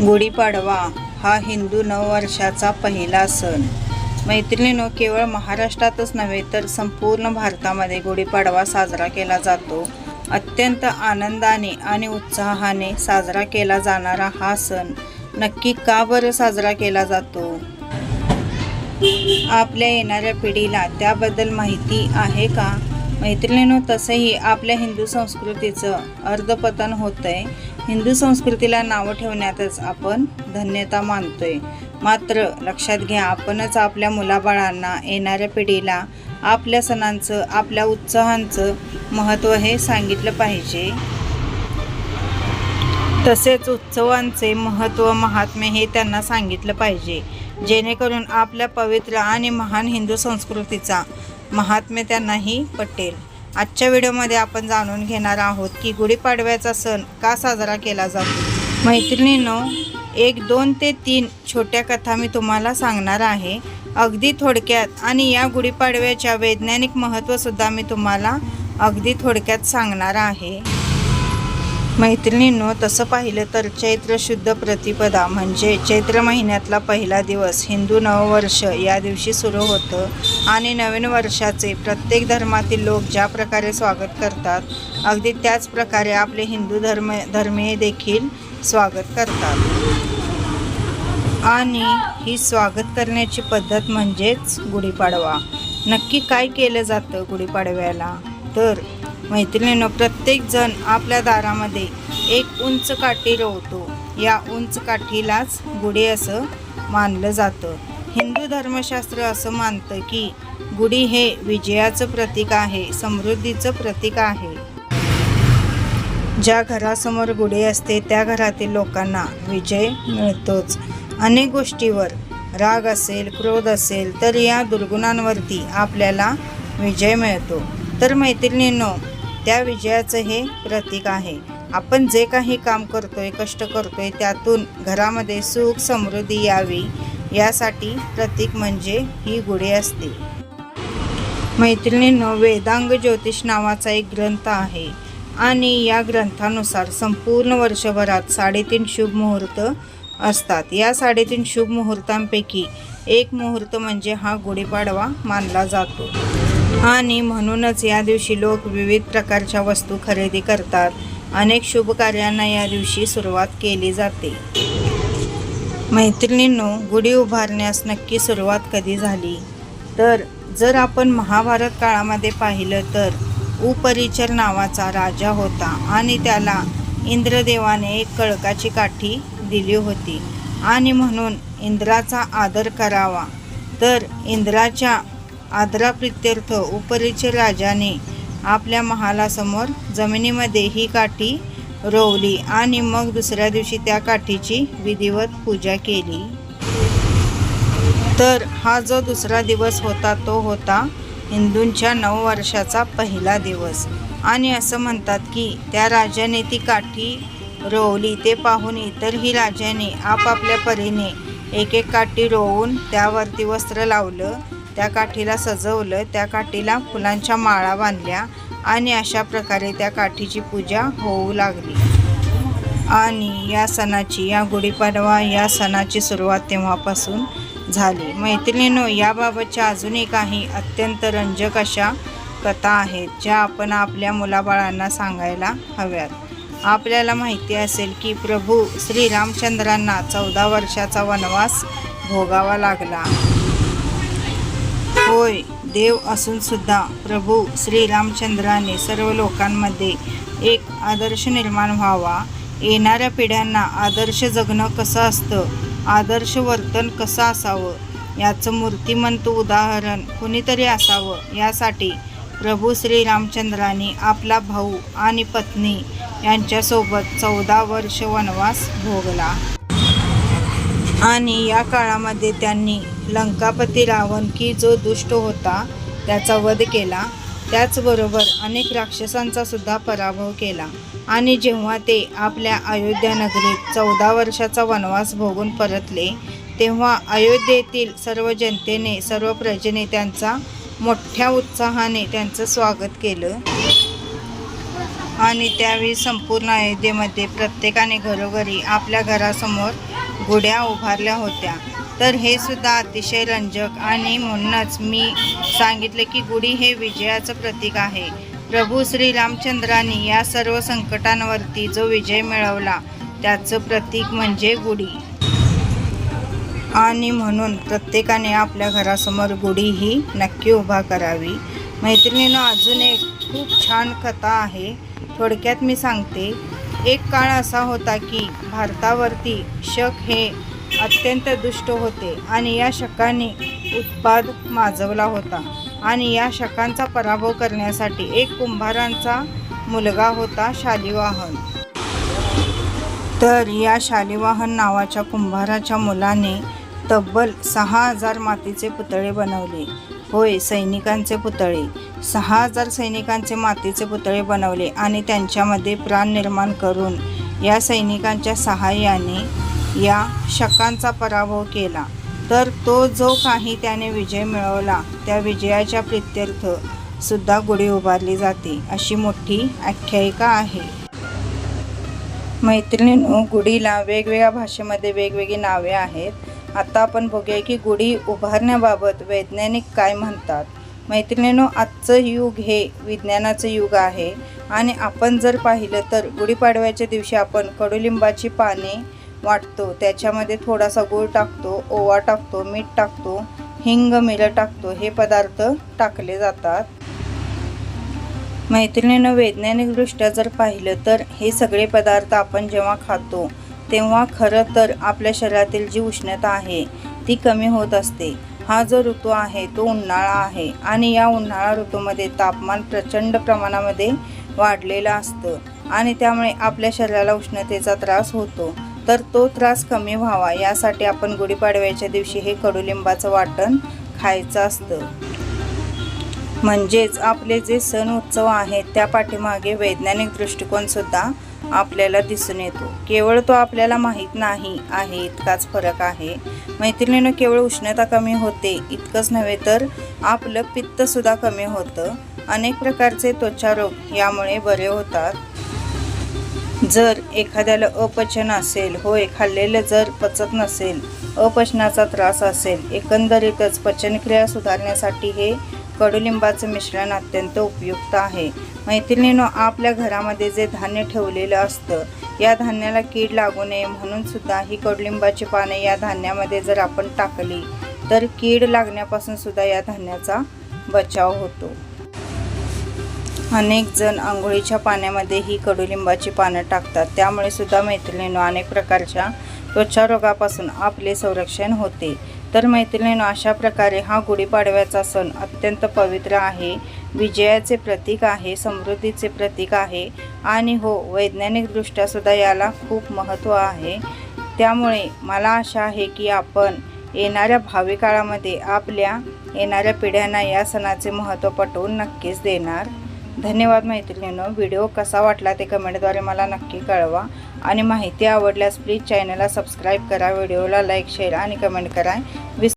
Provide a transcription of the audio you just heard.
गुढीपाडवा हा हिंदू नववर्षाचा पहिला सण. मैत्रिणीनो केवळ महाराष्ट्रातच नव्हे तर संपूर्ण भारतामध्ये गुढीपाडवा साजरा केला जातो. अत्यंत आनंदाने आणि उत्साहाने साजरा केला जाणारा हा सण नक्की का बरं साजरा केला जातो? आपल्या येणाऱ्या पिढीला त्याबद्दल माहिती आहे का? मैत्रिणीनो तसंही आपल्या हिंदू संस्कृतीचं अर्धपतन होतंय. हिंदू संस्कृतीला नावं ठेवण्यातच आपण धन्यता मानतोय. मात्र लक्षात घ्या आपणच आपल्या मुलाबाळांना येणाऱ्या पिढीला आपल्या सणांचं आपल्या उत्साहांचं महत्त्व हे सांगितलं पाहिजे. तसेच उत्सवांचे महत्त्व महात्म्य हे त्यांना सांगितलं पाहिजे. जेणेकरून आपल्या पवित्र आणि महान हिंदू संस्कृतीचा महात्म्य त्यांनाही पटेल. आजच्या व्हिडिओमध्ये आपण जाणून घेणार आहोत की गुढीपाडव्याचा सण का साजरा केला जातो. मैत्रिणींनो एक दोन ते तीन छोट्या कथा मी तुम्हाला सांगणार आहे. अगदी थोडक्यात आणि या गुढीपाडव्याच्या वैज्ञानिक महत्त्वसुद्धा मी तुम्हाला अगदी थोडक्यात सांगणार आहे. मैत्रिणींनो तसं पाहिलं तर चैत्र शुद्ध प्रतिपदा म्हणजे चैत्र महिन्यातला पहिला दिवस हिंदू नववर्ष या दिवशी सुरू होतं. आणि नवीन वर्षाचे प्रत्येक धर्मातील लोक ज्या प्रकारे स्वागत करतात अगदी त्याच प्रकारे आपले हिंदू धर्म धर्मीय देखील स्वागत करतात. आणि ही स्वागत करण्याची पद्धत म्हणजेच गुढीपाडवा. नक्की काय केलं जातं गुढीपाडव्याला? तर मैत्रिणीनं प्रत्येकजण आपल्या दारामध्ये एक उंच काठी रोवतो. या उंच काठीलाच गुढी असं मानलं जातं. हिंदू धर्मशास्त्र असं मानतं की गुढी हे विजयाचं प्रतीक आहे समृद्धीचं प्रतीक आहे. ज्या घरासमोर गुढी असते त्या घरातील लोकांना विजय मिळतोच. अनेक गोष्टीवर राग असेल क्रोध असेल तर या दुर्गुणांवरती आपल्याला विजय मिळतो. तर मैत्रिणींनो त्या विजयाचं हे प्रतीक आहे. आपण जे काही काम करतोय कष्ट करतोय त्यातून घरामध्ये सुख समृद्धी यावी यासाठी प्रतीक म्हणजे ही गुढी असते. मैत्रिणींनो वेदांग ज्योतिष नावाचा एक ग्रंथ आहे आणि या ग्रंथानुसार संपूर्ण वर्षभरात साडेतीन शुभ मुहूर्त असतात. या साडेतीन शुभ मुहूर्तांपैकी एक मुहूर्त म्हणजे हा गुढीपाडवा मानला जातो. आणि म्हणूनच या दिवशी लोक विविध प्रकारच्या वस्तू खरेदी करतात. अनेक शुभ कार्यांना या दिवशी सुरुवात केली जाते. मैत्रिणींनो गुढी उभारण्यास नक्की सुरुवात कधी झाली? तर जर आपण महाभारत काळामध्ये पाहिलं तर उपरिचर नावाचा राजा होता आणि त्याला इंद्रदेवाने एक कळकाची काठी दिली होती. आणि म्हणून इंद्राचा आदर करावा. तर इंद्राच्या आदराप्रित्यर्थ उपरीचे राजाने आपल्या महालासमोर जमिनीमध्ये ही काठी रोवली आणि मग दुसऱ्या दिवशी त्या काठीची विधिवत पूजा केली. तर हा जो दुसरा दिवस होता तो होता हिंदूंच्या नऊ वर्षाचा पहिला दिवस. आणि असं म्हणतात की त्या राजाने ती काठी रोवली. ते पाहून इतरही राजाने आपापल्या परीने एक एक काठी रोवून त्यावरती वस्त्र लावलं. त्या काठीला सजवलं त्या काठीला फुलांच्या माळा बांधल्या आणि अशा प्रकारे त्या काठीची पूजा होऊ लागली. आणि या सणाची या गुढीपाडवा या सणाची सुरुवात तेव्हापासून झाली. मैत्रिणींनो याबाबतच्या अजूनही काही अत्यंत रंजक अशा कथा आहेत ज्या आपण आपल्या मुलाबाळांना सांगायला हव्यात. आपल्याला माहिती असेल की प्रभू श्रीरामचंद्रांना चौदा वर्षाचा वनवास भोगावा लागला. होय. देव असून सुद्धा प्रभू श्रीरामचंद्राने सर्व लोकांमध्ये एक आदर्श निर्माण व्हावा. येणाऱ्या पिढ्यांना आदर्श जगणं कसं असतं? आदर्श वर्तन कसं असावं? याचं मूर्तिमंत उदाहरण कुणीतरी असावं? यासाठी प्रभू श्रीरामचंद्राने आपला भाऊ आणि पत्नी यांच्यासोबत चौदा वर्ष वनवास भोगला. आणि या काळामध्ये त्यांनी लंकापती रावण की जो दुष्ट होता त्याचा वध केला. त्याचबरोबर अनेक राक्षसांचा सुद्धा पराभव केला. आणि जेव्हा ते आपल्या अयोध्या नगरीत चौदा वर्षाचा वनवास भोगून परतले तेव्हा अयोध्येतील सर्व जनतेने सर्व प्रजेने त्यांचा मोठ्या उत्साहाने त्यांचं स्वागत केलं. आणि त्यावेळी संपूर्ण अयोध्येमध्ये प्रत्येकाने घरोघरी आपल्या घरासमोर गुढ्या उभारल्या होत्या. तर हे सुद्धा अतिशय रंजक आणि म्हणूनच मी सांगितले की गुढी हे विजयाचं प्रतीक आहे. प्रभू श्रीरामचंद्रांनी या सर्व संकटांवरती जो विजय मिळवला त्याचं प्रतीक म्हणजे गुढी. आणि म्हणून प्रत्येकाने आपल्या घरासमोर गुढी ही नक्की उभा करावी. मैत्रिणीनं अजून एक खूप छान कथा आहे. थोडक्यात मी सांगते. एक काळ असा होता की भारतावरती शक हे अत्यंत दुष्ट होते आणि या शकाने उत्पाद माजवला होता. आणि या शकांचा पराभव करण्यासाठी एक कुंभारांचा मुलगा होता शालिवाहन. तर या शालिवाहन नावाच्या कुंभाराच्या मुलाने तब्बल सहा हजार मातीचे पुतळे बनवले. होय सैनिकांचे पुतळे. सहा हजार सैनिकांचे मातीचे पुतळे बनवले आणि त्यांच्यामध्ये प्राण निर्माण करून या सैनिकांच्या सहाय्याने या शकांचा पराभव केला. तर तो जो काही त्याने विजय मिळवला त्या विजयाच्या प्रित्यर्थ सुद्धा गुढी उभारली जाते अशी मोठी आख्यायिका आहे. मैत्रिणींनो गुढीला वेगवेगळ्या भाषेमध्ये वेगवेगळी नावे आहेत. आता आपण बघूया की गुढी उभारण्याबाबत वैज्ञानिक काय म्हणतात. मैत्रिणीनो आजचं युग हे विज्ञानाचं युग आहे. आणि आपण जर पाहिलं तर गुढीपाडव्याच्या दिवशी आपण कडुलिंबाची पाने वाटतो. त्याच्यामध्ये थोडासा गूळ टाकतो ओवा टाकतो मीठ टाकतो हिंग मिरं टाकतो. हे पदार्थ टाकले जातात. मैत्रिणीनं वैज्ञानिकदृष्ट्या जर पाहिलं तर हे सगळे पदार्थ आपण जेव्हा खातो तेव्हा खरं तर आपल्या शरीरातील जी उष्णता आहे ती कमी होत असते. हा जो ऋतू आहे तो उन्हाळा आहे आणि या उन्हाळा ऋतूमध्ये तापमान प्रचंड प्रमाणामध्ये वाढलेलं असतं आणि त्यामुळे आपल्या शरीराला उष्णतेचा त्रास होतो. तर तो त्रास कमी व्हावा यासाठी आपण गुढीपाडव्याच्या दिवशी हे कडुलिंबाचं वाटण खायचं असतं. म्हणजेच आपले जे सण उत्सव आहेत त्या पाठीमागे वैज्ञानिक दृष्टिकोनसुद्धा आपल्याला दिसून येतो. केवळ तो आपल्याला माहीत नाही आहे इतकाच फरक आहे. मैत्रिणीनं केवळ उष्णता कमी होते इतकंच नव्हे तर आपलं पित्तसुद्धा कमी होतं. अनेक प्रकारचे त्वचारोग यामुळे बरे होतात. जर एखाद्याला अपचन असेल होय खाल्लेलं जर पचत नसेल अपचनाचा त्रास असेल एकंदरीतच पचनक्रिया सुधारण्यासाठी हे कडुलिंबाचं मिश्रण अत्यंत उपयुक्त आहे. मैत्रिणीनं आपल्या घरामध्ये जे धान्य ठेवलेलं असतं या धान्याला कीड लागू नये म्हणून सुद्धा ही कडुलिंबाची पाने या धान्यामध्ये जर आपण टाकली तर कीड लागण्यापासून सुद्धा या धान्याचा बचाव होतो. अनेक जण आंघोळीच्या पाण्यामध्ये ही कडुलिंबाची पानं टाकतात. त्यामुळे सुद्धा मैत्रिणीनं अनेक प्रकारच्या त्वचा रोगापासून आपले संरक्षण होते. तर मैत्रिणीनं अशा प्रकारे हा गुढीपाडव्याचा सण अत्यंत पवित्र आहे. विजयाचे प्रतीक आहे समृद्धीचे प्रतीक आहे आणि हो वैज्ञानिकदृष्ट्यासुद्धा याला खूप महत्त्व आहे. त्यामुळे मला आशा आहे की आपण येणाऱ्या भावी काळामध्ये आपल्या येणाऱ्या पिढ्यांना या सणाचे महत्त्व पटवून नक्कीच देणार. धन्यवाद मैत्रिणींनो. व्हिडिओ कसा वाटला ते कमेंटद्वारे मला नक्की कळवा. आणि माहिती आवडल्यास प्लीज चॅनलला सबस्क्राईब करा व्हिडिओला लाईक शेअर आणि कमेंट करा. विस